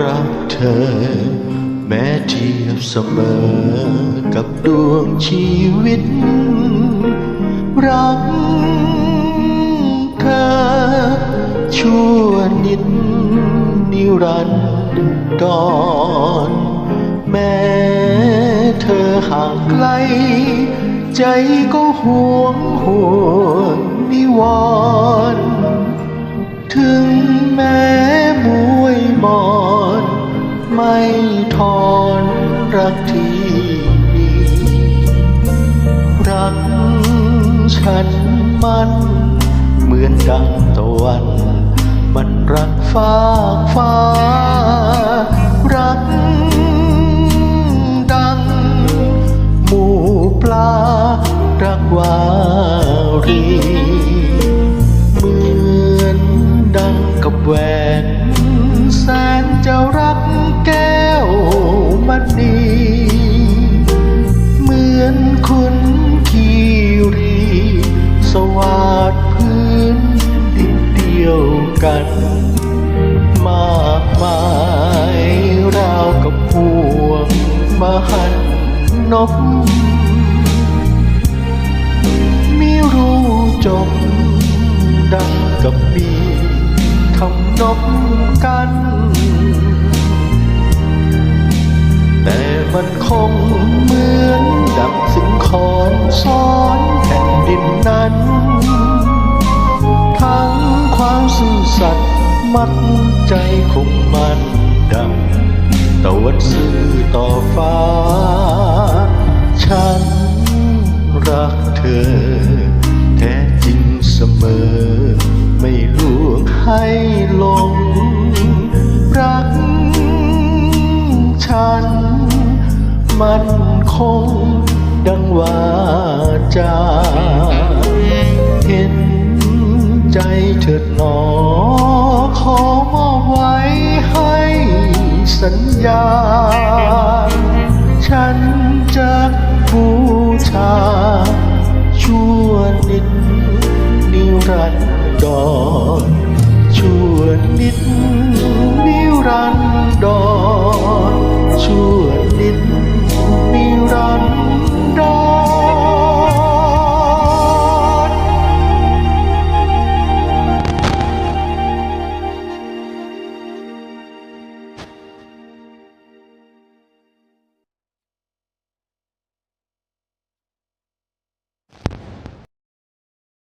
รักเธอ แม้เทียบเสมอกับดวงชีวิต รักเธอ ชั่วนิดนิรันดร์ก่อนแม้เธอห่างไกล ใจก็ห่วงห่วงนิวรณ์ถึงแม้ รักที่มีรักฉันมันเหมือนดังตะวัน มันรักฟ้าฟ้า รักดังหมูปลารักวารี กันมากมายราวกับพวงมหันนบไม่รู้จบดังกับมีคำนบกัน แต่มันคงเหมือนดังสิ่งคอนซ้อนแผ่นดินนั้น มัดใจคงมันดังตะวันสื่อต่อฟ้า ฉันรักเธอ แท้จริงเสมอ ไม่ลวงให้ลง รักฉัน มันคงดังว่าจาเห็นใจเถิดหนอ ขอมอบไว้ให้สัญญา ฉันจะบูชาชั่วนิดนิรันดรชั่วนิดนิรันดร